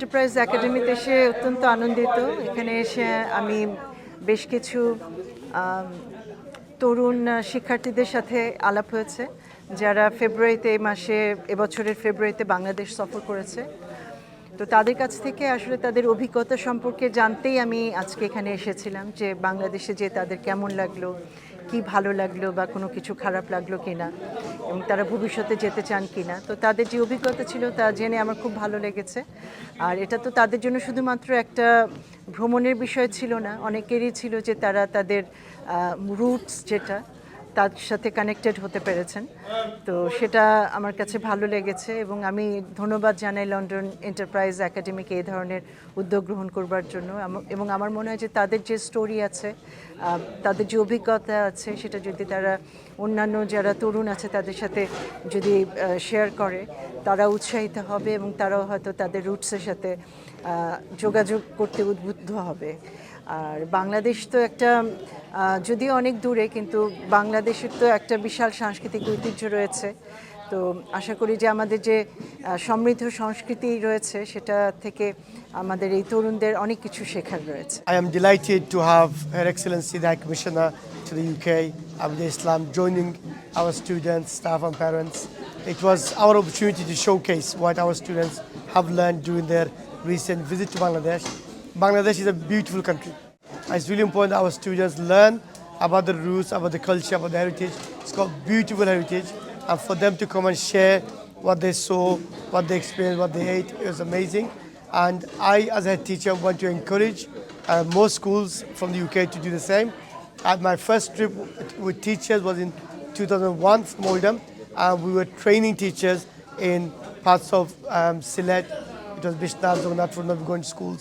Enterprise একাডেমিতে এসে অত্যন্ত আনন্দিত। এখানে এসে আমি বেশ কিছু তরুণ শিক্ষার্থীদের সাথে আলাপ হয়েছে, যারা ফেব্রুয়ারিতে এই মাসে, এবছরের ফেব্রুয়ারিতে বাংলাদেশ সফর করেছে। তো তাদের কাছ থেকে আসলে তাদের অভিজ্ঞতা সম্পর্কে জানতেই আমি আজকে এখানে এসেছিলাম যে বাংলাদেশে যে তাদের কেমন লাগল। কি ভালো লাগল বা কোনো কিছু খারাপ লাগল কি না এবং তারা ভবিষ্যতে যেতে চান কি না তো তাদের যে অভিজ্ঞতা ছিল তা জেনে আমার খুব ভালো লেগেছে। আর এটা তো তাদের জন্য শুধুমাত্র একটা ভ্রমণের বিষয় ছিল না, অনেকেরই ছিল যে তারা তাদের রুটস যেটা তার সাথে কানেক্টেড হতে পেরেছেন। তো সেটা আমার কাছে ভালো লেগেছে এবং আমি ধন্যবাদ জানাই লন্ডন এন্টারপ্রাইজ একাডেমিকে এই ধরনের উদ্যোগ গ্রহণ করবার জন্য। এবং আমার মনে হয় যে তাদের যে স্টোরি আছে তাদের যে অভিজ্ঞতা আছে, সেটা যদি তারা অন্যান্য যারা তরুণ আছে তাদের সাথে যদি শেয়ার করে, তারা উৎসাহিত হবে এবং তারাও হয়তো তাদের রুটসের সাথে যোগাযোগ করতে উদ্বুদ্ধ হবে। আর বাংলাদেশ তো একটা যদি অনেক দূরে, কিন্তু বাংলাদেশের তো একটা বিশাল সাংস্কৃতিক ঐতিহ্য রয়েছে। তো আশা করি যে আমাদের যে সমৃদ্ধ সংস্কৃতি রয়েছে, সেটা থেকে আমাদের এই তরুণদের অনেক কিছু শেখার রয়েছে। I am delighted to have her excellency the commissioner to the UK Abul Islam joining our students staff and parents it was our opportunity to showcase what our students have learn during their recent visit to Bangladesh Bangladesh. Is a beautiful country. It's really important that our students learn about the roots, about the culture, about the heritage. It's got beautiful heritage, and for them to come and share what they saw, what they experienced, what they ate, it was amazing. And I, as a teacher, want to encourage uh, more schools from the UK to do the same. My first trip with teachers was in 2001 from Oldham, and we were training teachers in parts of um, Sylhet. It was were going to schools.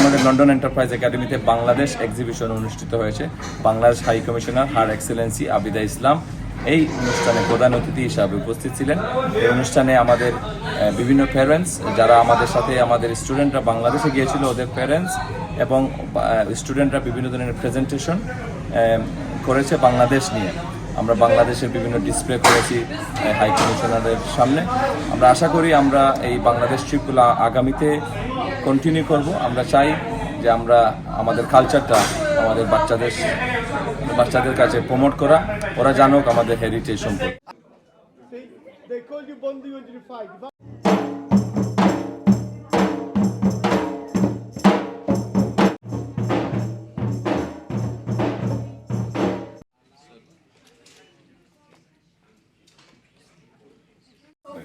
আমাদের London enterprise একাডেমিতে Bangladesh exhibition অনুষ্ঠিত হয়েছে। Bangladesh high commissioner her excellency Abida Islam এই অনুষ্ঠানে প্রধান অতিথি হিসাবে উপস্থিত ছিলেন। এই অনুষ্ঠানে আমাদের বিভিন্ন প্যারেন্টস যারা আমাদের সাথে আমাদের স্টুডেন্টরা বাংলাদেশে গিয়েছিল, ওদের প্যারেন্টস এবং স্টুডেন্টরা বিভিন্ন ধরনের প্রেজেন্টেশন করেছে বাংলাদেশ নিয়ে। আমরা বাংলাদেশের বিভিন্ন ডিসপ্লে করেছি হাই কমিশনারের সামনে। আমরা আশা করি আমরা এই বাংলাদেশ ট্রিপগুলো আগামীতে কন্টিনিউ করব। আমরা চাই যে আমরা আমাদের কালচারটা আমাদের বাচ্চাদের বাচ্চাদের কাছে প্রমোট করা। ওরা জানুক আমাদের হেরিটেজ সম্পর্কে।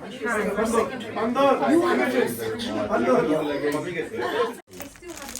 반단 반단 반단